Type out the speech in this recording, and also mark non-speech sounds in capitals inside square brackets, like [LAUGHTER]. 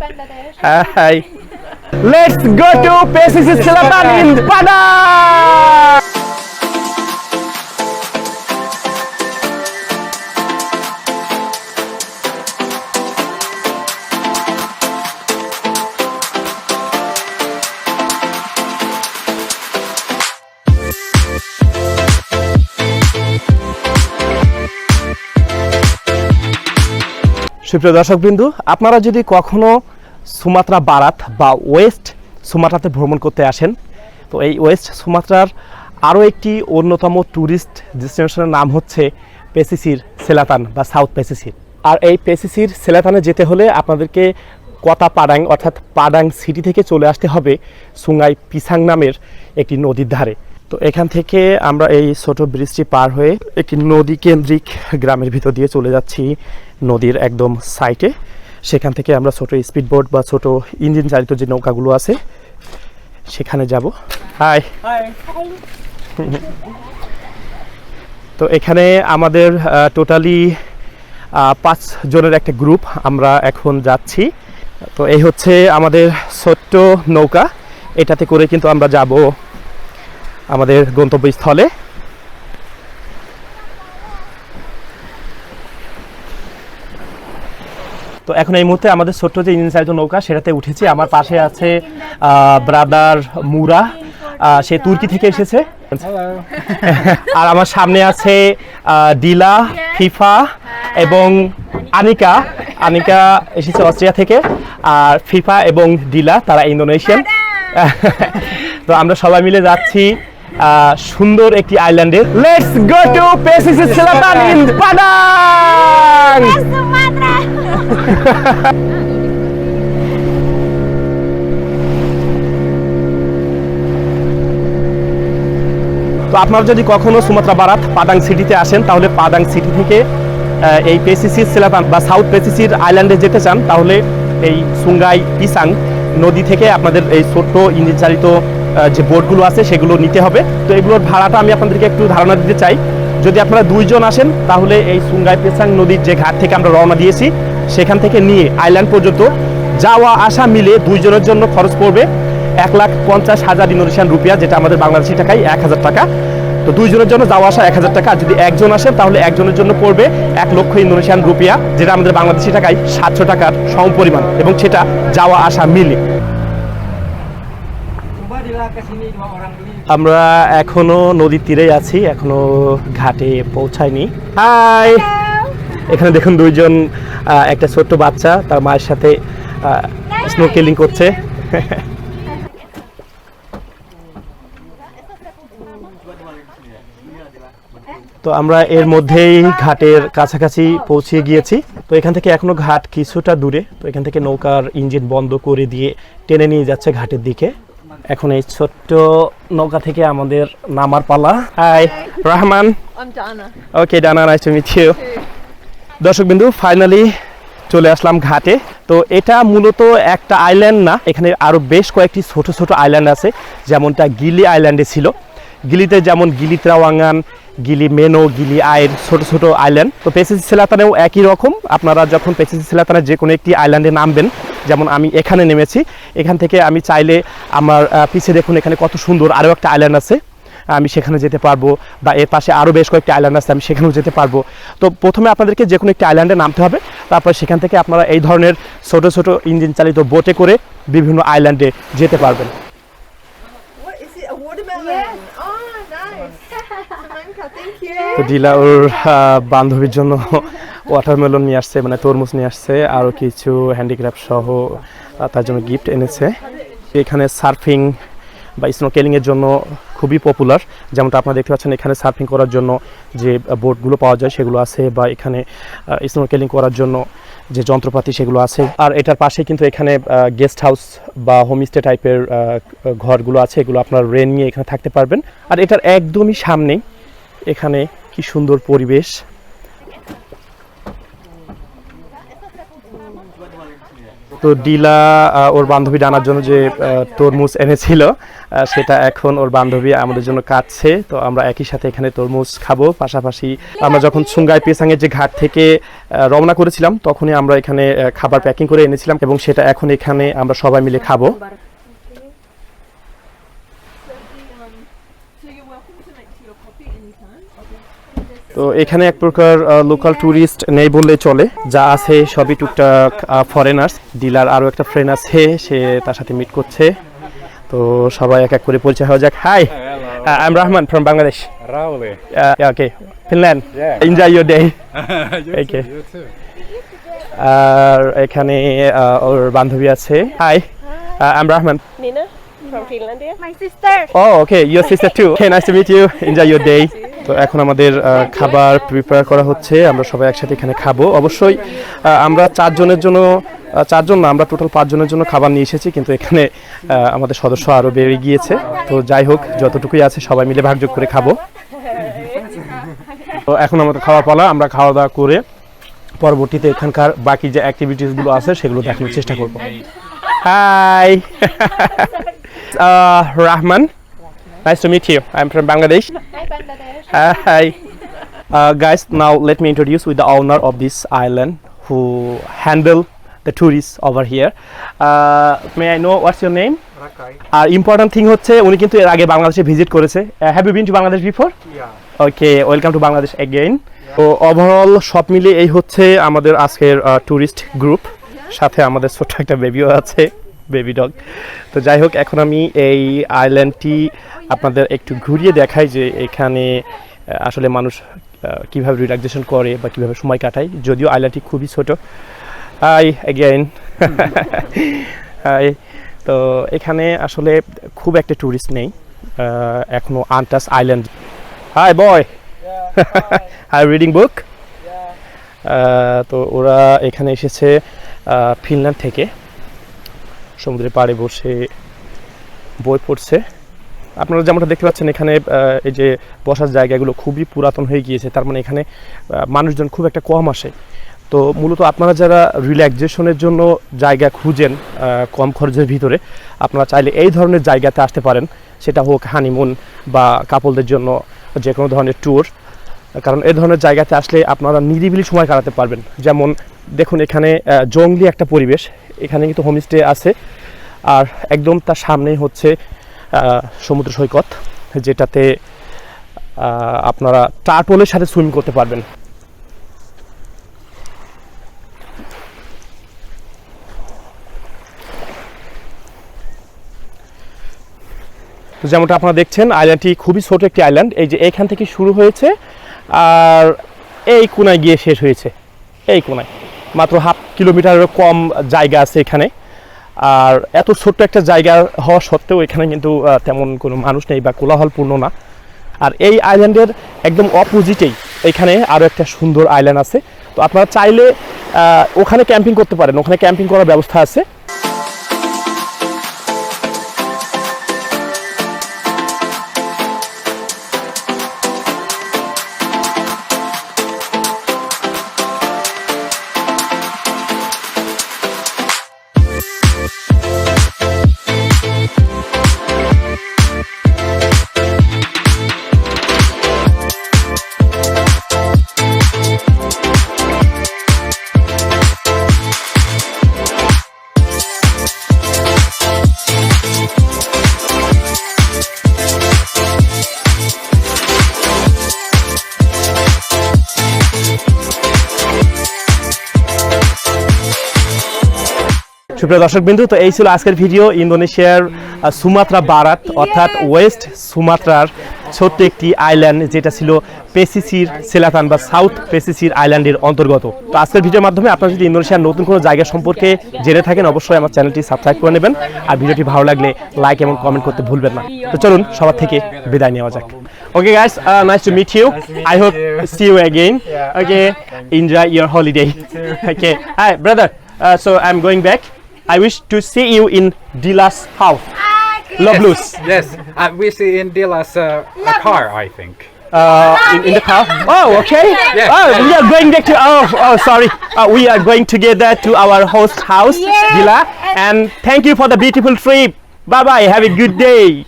Bangladesh. Hi. Let's go to PCC Selatan in Padang. সুপ্রিয় দর্শকবৃন্দু, আপনারা যদি কখনো সুমাত্রা বারাত বা ওয়েস্ট সুমাত্রাতে ভ্রমণ করতে আসেন, তো এই ওয়েস্ট সুমাত্রার আরও একটি অন্যতম ট্যুরিস্ট ডেস্টিনেশনের নাম হচ্ছে পেসিসির সেলাতান বা সাউথ পেসিসির। আর এই পেসিসির সেলাতানে যেতে হলে আপনাদেরকে কতা পাডাং অর্থাৎ পাডাং সিটি থেকে চলে আসতে হবে সুঙ্গাই পিসাং নামের একটি নদীর ধারে। তো এখান থেকে আমরা এই ছোট ব্রিজটি পার হয়ে একটি নদী কেন্দ্রিক গ্রামের ভিতর দিয়ে চলে যাচ্ছি নদীর একদম সাইটে সেখান থেকে আমরা ছোট স্পিড বোট বা ছোট ইঞ্জিন চালিত যে নৌকাগুলো আছে সেখানে যাব। হাই তো এখানে আমাদের টোটালি পাঁচ জনের একটা গ্রুপ আমরা এখন যাচ্ছি। তো এই হচ্ছে আমাদের ছোট্ট নৌকা। এটাতে করে কিন্তু আমরা যাব। আমাদের গন্তব্যস্থলে। তো এখন এই মুহূর্তে আমাদের ছোট্ট যে ইঞ্জিন চালিত নৌকা সেটাতে উঠেছি। আমার পাশে আছে ব্রাদার মুরা। সে তুর্কি থেকে এসেছে। আর আমার সামনে আছে ডিলা ফিফা এবং আনিকা। আনিকা এসেছে অস্ট্রিয়া থেকে। আর ফিফা এবং ডিলা তারা ইন্দোনেশিয়ান। [LAUGHS] তো আমরা সবাই মিলে যাচ্ছি। সুন্দর একটি আইল্যান্ডে let's go to Pesisir Selatan in Padang তো আপনারা যদি কখনো সুমাত্রা বারাত পাদাং সিটিতে আসেন তাহলে পাদাং সিটি থেকে আহ, এই পেসিসির সেলাতান বা সাউথ পেসিসির আইল্যান্ডে যেতে চান তাহলে এই সুঙ্গাই পিসাং নদী থেকে আপনাদের এই ছোট্ট ইঞ্জিন চালিত যে বোটগুলো আছে সেগুলো নিতে হবে। তো এগুলোর ভাড়াটা আমি আপনাদেরকে একটু ধারণা দিতে চাই। যদি আপনারা দুইজন আসেন, তাহলে এই সুঙ্গাই পেসাং নদীর যে ঘাট থেকে আমরা রওনা দিয়েছি, সেখান থেকে নিয়ে আইল্যান্ড পর্যন্ত যাওয়া আসা মিলে দুইজনের জন্য খরচ পড়বে এক লাখ পঞ্চাশ হাজার ইন্দোনেশিয়ান রুপিয়া, যেটা আমাদের বাংলাদেশি টাকায় এক হাজার টাকা। তো দুইজনের জন্য যাওয়া আসা এক হাজার টাকা। যদি একজন আসেন, তাহলে একজনের জন্য পড়বে এক লক্ষ ইন্দোনেশিয়ান রুপিয়া, যেটা আমাদের বাংলাদেশি টাকায় সাতশো টাকার সমপরিমাণ এবং সেটা যাওয়া আসা মিলে। আমরা এখনও নদীর তীরে আছি এখনও ঘাটে পৌঁছায়নি। হাই! এখানে দেখুন দুইজন একটা ছোট্ট বাচ্চা তার মায়ের সাথে স্নোকেলিং করছে। তো আমরা এর মধ্যেই ঘাটের কাছাকাছি পৌঁছে গিয়েছি। তো এখান থেকে এখনও ঘাট কিছুটা দূরে তো এখান থেকে নৌকার ইঞ্জিন বন্ধ করে দিয়ে টেনে নিয়ে যাচ্ছে ঘাটের দিকে। এখন এই ছোট্ট নৌকা থেকে আমাদের নামার পালা। হাই রহমান. ওকে ডানা নাইস টু মিট ইউ দর্শক বিন্দু ফাইনালি চলে আসলাম ঘাটে। তো এটা মূলত একটা আইল্যান্ড না এখানে আরও বেশ কয়েকটি ছোট ছোট আইল্যান্ড আছে যেমনটা গিলি আইল্যান্ডে ছিল। গিলিতে যেমন গিলি ত্রাওয়াঙ্গান গিলি মেনো গিলি আয়ের ছোট ছোট আইল্যান্ড তো পেসিসি সেলাতানেও একই রকম। আপনারা যখন পেসিসি সেলাতানের যে কোনো একটি আইল্যান্ডে নামবেন যেমন আমি এখানে নেমেছি, এখান থেকে আমি চাইলে আমার পিছিয়ে পিছে দেখুন এখানে কত সুন্দর আরও একটা আইল্যান্ড আছে। আমি সেখানে যেতে পারব বা এর পাশে আরও বেশ কয়েকটি আইল্যান্ড আছে, আমি সেখানেও যেতে পারব। তো প্রথমে আপনাদেরকে যে কোনো একটি আইল্যান্ডে নামতে হবে, তারপর সেখান থেকে আপনারা এই ধরনের ছোটো ছোটো ইঞ্জিন চালিত বোটে করে বিভিন্ন আইল্যান্ডে যেতে পারবেন। Watermelon? Yes. Oh, nice. Samantha, thank you. তো ডিলা ওর বান্ধবীর জন্য ওয়াটারমেলন নিয়ে আসছে মানে তরমুজ নিয়ে আসছে আরও কিছু হ্যান্ডিক্রাফট সহ তার জন্য গিফট এনেছে এখানে সার্ফিং বা স্নোকেলিংয়ের জন্য খুবই পপুলার যেমনটা আপনারা দেখতে পাচ্ছেন, এখানে সার্ফিং করার জন্য যে বোটগুলো পাওয়া যায় সেগুলো আছে বা এখানে স্নোকেলিং করার জন্য যে যন্ত্রপাতি সেগুলো আছে। আর এটার পাশে কিন্তু এখানে গেস্ট হাউস বা হোমস্টে টাইপের ঘরগুলো আছে। এগুলো আপনার রেন নিয়ে এখানে থাকতে পারবেন। আর এটার একদমই সামনেই এখানে কি সুন্দর পরিবেশ। তো ডিলা ওর বান্ধবী জানার জন্য যে তরমুজ এনেছিল সেটা এখন ওর বান্ধবী আমাদের জন্য কাটছে। তো আমরা একই সাথে এখানে তরমুজ খাব। পাশাপাশি আমরা যখন সুঙ্গাই পেসাঙের যে ঘাট থেকে রওনা করেছিলাম, তখনই আমরা এখানে খাবার প্যাকিং করে এনেছিলাম এবং সেটা এখন এখানে আমরা সবাই মিলে খাব। তো এখানে এক প্রকার লোকাল ট্যুরিস্ট নেই বললে চলে। যা আছে সবই টুকটাক ফরেনার্স ডিলার আরও একটা ফ্রেন্ড আছে সে তার সাথে মিট করছে। তো সবাই এক এক করে পরিচয় হওয়া যাক। Hi I am Rahman from Bangladesh. Okay Finland. Enjoy your day you Okay. too, you too. আর এখানে ওর বান্ধবী আছে। Hi I am Rahman Nina from Finland. My sister. O okay your sister too okay nice to meet you enjoy your day তো এখন আমাদের খাবার prepare করা হচ্ছে, আমরা সবাই একসাথে এখানে খাব। অবশ্যই আমরা চারজনের জন্য চারজন না, আমরা টোটাল পাঁচজনের জন্য খাবার নিয়ে এসেছি, কিন্তু এখানে আমাদের সদস্য আরও বেড়ে গিয়েছে। তো যাই হোক, যতটুকুই আছে সবাই মিলে ভাগযোগ করে খাব। তো এখন আমাদের খাওয়া পালা, আমরা খাওয়া দাওয়া করে পরবর্তীতে এখানকার বাকি যে অ্যাক্টিভিটিসগুলো আছে, সেগুলো দেখানোর চেষ্টা করব। [LAUGHS] Hi Rahman Nice to meet you. I'm from Bangladesh. Hi, Bangladesh. Uh, hi. Uh, guys, now let me introduce with the owner of this island who handle the tourists over here. Uh, may I know what's your name? Rakai. আর important thing হচ্ছে উনি কিন্তু এর আগে বাংলাদেশে visit করেছে have you been to Bangladesh before Yeah. Okay welcome to Bangladesh again তো overall সব মিলিয়ে এই হচ্ছে আমাদের আজকের ট্যুরিস্ট গ্রুপ সাথে আমাদের ছোট্ট একটা বেবিও আছে বেবি ডগ তো যাই হোক এখন আমি এই আইল্যান্ডটি আপনাদের একটু ঘুরিয়ে দেখাই যে এখানে আসলে মানুষ কীভাবে রিল্যাক্সেশন করে বা কীভাবে সময় কাটায়। যদিও আইল্যান্ডটি খুবই ছোট। হাই এগেইন হাই তো এখানে আসলে খুব একটা ট্যুরিস্ট নেই। আহ, এখনও আনটাস island hi boy hi reading book তো ওরা এখানে এসেছে ফিনল্যান্ড থেকে। সমুদ্রের পাড়ে বসে বই পড়ছে। আপনারা যেমনটা দেখতে পাচ্ছেন, এখানে এই যে বসার জায়গাগুলো খুবই পুরাতন হয়ে গিয়েছে। তার মানে এখানে মানুষজন খুব একটা কম আসে। তো মূলত আপনারা যারা রিল্যাক্সেশনের জন্য জায়গা খুঁজেন কম খরচের ভিতরে, আপনারা চাইলে এই ধরনের জায়গাতে আসতে পারেন। সেটা হোক হানিমুন বা কাপলদের জন্য যে কোনো ধরনের ট্যুর। কারণ এই ধরনের জায়গাতে আসলে আপনারা নিরিবিলি সময় কাটাতে পারবেন। যেমন, দেখুন এখানে জংলি একটা পরিবেশ। এখানে কিন্তু হোমস্টে আছে। আর একদম তার সামনেই হচ্ছে সমুদ্র সৈকত, যেটাতে আপনারা টার্টলের সাথে সুইম করতে পারবেন। তো যেমনটা আপনারা দেখছেন আইল্যান্ডটি খুবই ছোট একটি আইল্যান্ড এই যে এখান থেকে শুরু হয়েছে, আর এই কোনায় গিয়ে শেষ হয়েছে। এই কোনায় মাত্র হাফ কিলোমিটারেরও কম জায়গা আছে এখানে। আর এত ছোট্ট একটা জায়গা হওয়া সত্ত্বেও এখানে কিন্তু তেমন কোনো মানুষ নেই বা কোলাহলপূর্ণ না। আর এই আইল্যান্ডের একদম অপোজিটেই এখানে আরও একটা সুন্দর আইল্যান্ড আছে। তো আপনারা চাইলে ওখানে ক্যাম্পিং করতে পারেন। ওখানে ক্যাম্পিং করার ব্যবস্থা আছে। সুপ্রিয় দর্শক বিন্দু তো এই ছিল আজকের ভিডিও ইন্দোনেশিয়ার সুমাত্রা বারাত, অর্থাৎ ওয়েস্ট সুমাত্রার ছোট্ট একটি আইল্যান্ড যেটা ছিল পেসিসির সেলাতান বা সাউথ পেসিসির আইল্যান্ডের অন্তর্গত। তো আজকের ভিডিওর মাধ্যমে আপনারা যদি ইন্দোনেশিয়ার নতুন কোনো জায়গা সম্পর্কে জেনে থাকেন, অবশ্যই আমার চ্যানেলটি সাবস্ক্রাইব করে নেবেন। আর ভিডিওটি ভালো লাগলে লাইক এবং কমেন্ট করতে ভুলবেন না। তো চলুন, সবার থেকে বিদায় নেওয়া যাক। Okay guys nice to meet you I hope see you again okay enjoy year holiday okay hi brother so I am going back I wish to see you in Dila's house. Love Blues. Yes, uh, we see in Dila's uh, a car, I think. uh, in, in the car. Oh, okay. Yeah. Oh, we are going back to. Oh, oh, sorry. Uh, we are going together to our host house, Yes. villa, and thank you for the beautiful trip. Bye bye. Have a good day.